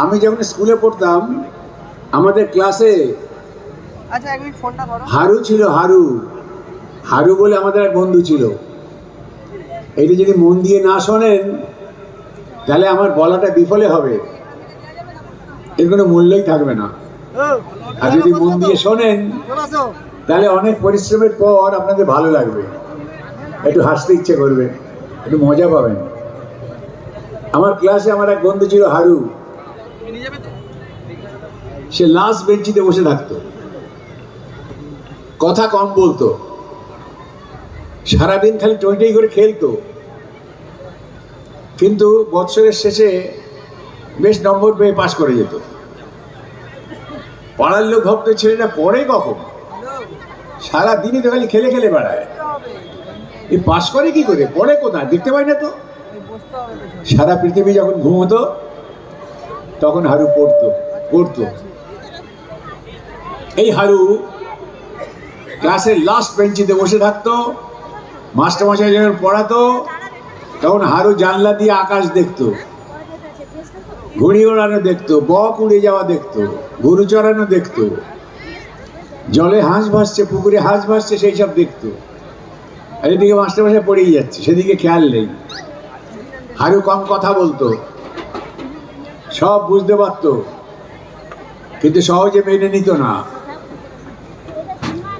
আমি যখন স্কুলে পড়তাম আমাদের ক্লাসে আচ্ছা হারু ছিল হারু। হারু বলে আমাদের এক বন্ধু ছিল। এটা যদি মন দিয়ে না শোনেন তাহলে আমার বলাটা বিফলে হবে। এর কোনো মূল্যই থাকবে না। আর যদি মন দিয়ে শোনেন তাহলে অনেক পরিশ্রমের পর আপনাদের ভালো লাগবে। একটু হাসতে ইচ্ছে করবে একটু মজা পাবেন। আমার ক্লাসে আমার এক বন্ধু ছিল হারু। সে লাস্ট বেঞ্চিতে বসে থাকতো। কথা কম বলতো। সারাদিন খালি টইটাই করে খেলতো। কিন্তু বৎসরের শেষে বেশ নম্বর পেয়ে পাশ করে যেত। পাড়ার লোক ভাবতো ছেলেটা পড়ে কখন? সারা দিনই তো খালি খেলে খেলে বেড়ায়। এই পাশ করে কি করে? পড়ে কোথায়? দেখতে পাই না তো। সারা পৃথিবী যখন ঘুমোতো, তখন হারু পড়তো পড়তো। এই হারু, ক্লাসের লাস্ট বেঞ্চিতে বসে থাকতো, মাস্টারমশাই যখন পড়াতো, তখন হারু জানলা দিয়ে আকাশ দেখতো ঘুড়ি ওড়ানো দেখতো, বক উড়ে যাওয়া দেখতো, গরু চড়ানো দেখতো, জলে হাঁস ভাসছে, পুকুরে হাঁস ভাসছে, সেই সব দেখতো। আর এদিকে মাস্টারমশাই পড়েই যাচ্ছে, সেদিকে খেয়াল নেই। হারু কম কথা বলতো, সব বুঝতে পারতো, কিন্তু সহজে মেনে নিত না।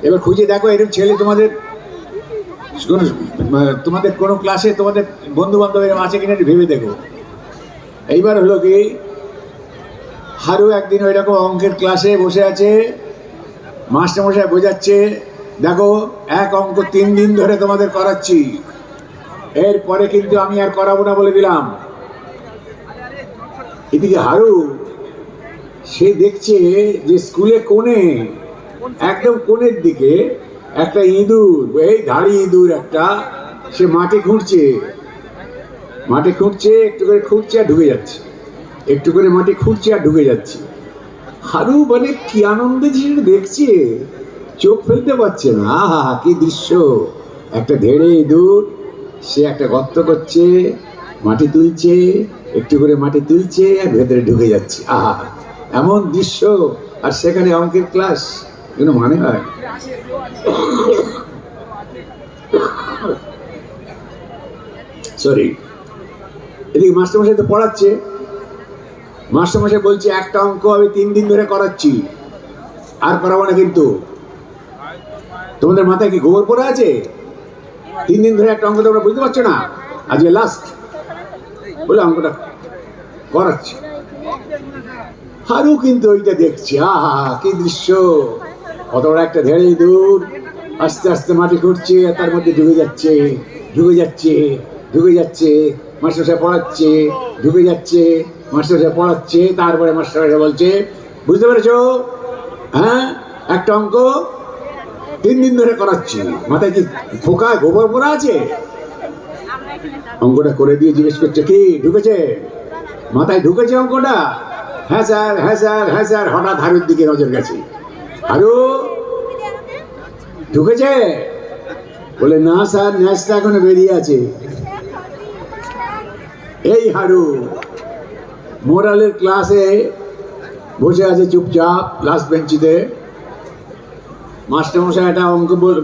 এবার খুঁজে দেখো, এরকম ছেলে তোমাদের কোনো তোমাদের কোনো ক্লাসে তোমাদের বন্ধু বান্ধব এরকম আছে কিনা ভেবে দেখো। এইবার হলো কি, হারু একদিন ওই রকম অঙ্কের ক্লাসে বসে আছে, মাস্টারমশাই বোঝাচ্ছে, দেখো, এক অঙ্ক তিন দিন ধরে তোমাদের করাচ্ছি। এরপরে কিন্তু আমি আর করাবো না বলে দিলাম। এদিকে হারু, সে দেখছে যে স্কুলে কোণে একদম কোণের দিকে একটা ইঁদুর, এই ধাড়ি ইঁদুর একটা, সে মাটি খুঁড়ছে। মাটি খুঁড়ছে, একটু করে খুঁড়ছে আর ঢুকে যাচ্ছে। একটু করে মাটি খুঁড়ছে আর ঢুকে যাচ্ছে। হারু মানে কি আনন্দে সেটা দেখছে, চোখ ফেলতে পারছে না। আহা হা কি দৃশ্য। একটা ধেড়ে ইঁদুর, সে একটা গর্ত করছে, মাটি তুলছে, একটু করে মাটি তুলছে আর ভেতরে ঢুকে যাচ্ছে। আহা, এমন দৃশ্য। আর সেখানে অঙ্কের ক্লাস। কোনো মানে হয়? সরি এদিকে মাস্টারমশাই তো পড়াচ্ছে। মাস্টারমশাই বলছে, একটা অঙ্ক আমি তিন দিন ধরে করাচ্ছি। আর করাবো না কিন্তু। তোমাদের মাথায় কি গোবর পড়ে আছে? তিন দিন ধরে একটা অঙ্ক তোমরা বুঝতে পারছ না? আজকে লাস্ট বলে অঙ্কটা করাচ্ছি। হারু কিন্তু ওইটা দেখছি। আহা, কি দৃশ্য। কত বড় একটা ধেড়ে দূর, আস্তে আস্তে মাটি খুঁড়ছে, তার মধ্যে ঢুকে যাচ্ছে ঢুকে যাচ্ছে ঢুকে যাচ্ছে, মাস্টার সাহেব পড়াচ্ছে, ঢুকে যাচ্ছে, মাস্টার সাহেব পড়াচ্ছে, তারপরে মাস্টার বলছে, বুঝতে পেরেছ? হ্যাঁ? একটা অঙ্ক তিন দিন ধরে করাচ্ছি। মাথায় কি ফোকা গোবর পড়া আছে? অঙ্কটা করে দিয়ে জিজ্ঞেস করছে, কি, ঢুকেছে? মাথায় ঢুকেছে অঙ্কটা? হ্যাঁ স্যার হ্যাঁ স্যার হ্যাঁ স্যার, হঠাৎ হারুর দিকে নজর গেছে। হারু ঢুকেছে? বলে, না স্যার ন্যাসটা এখনও বেরিয়ে আছে। এই হারু, মোরালের ক্লাসে বসে আছে চুপচাপ লাস্ট বেঞ্চিতে। মাস্টারমশাই একটা অঙ্ক বল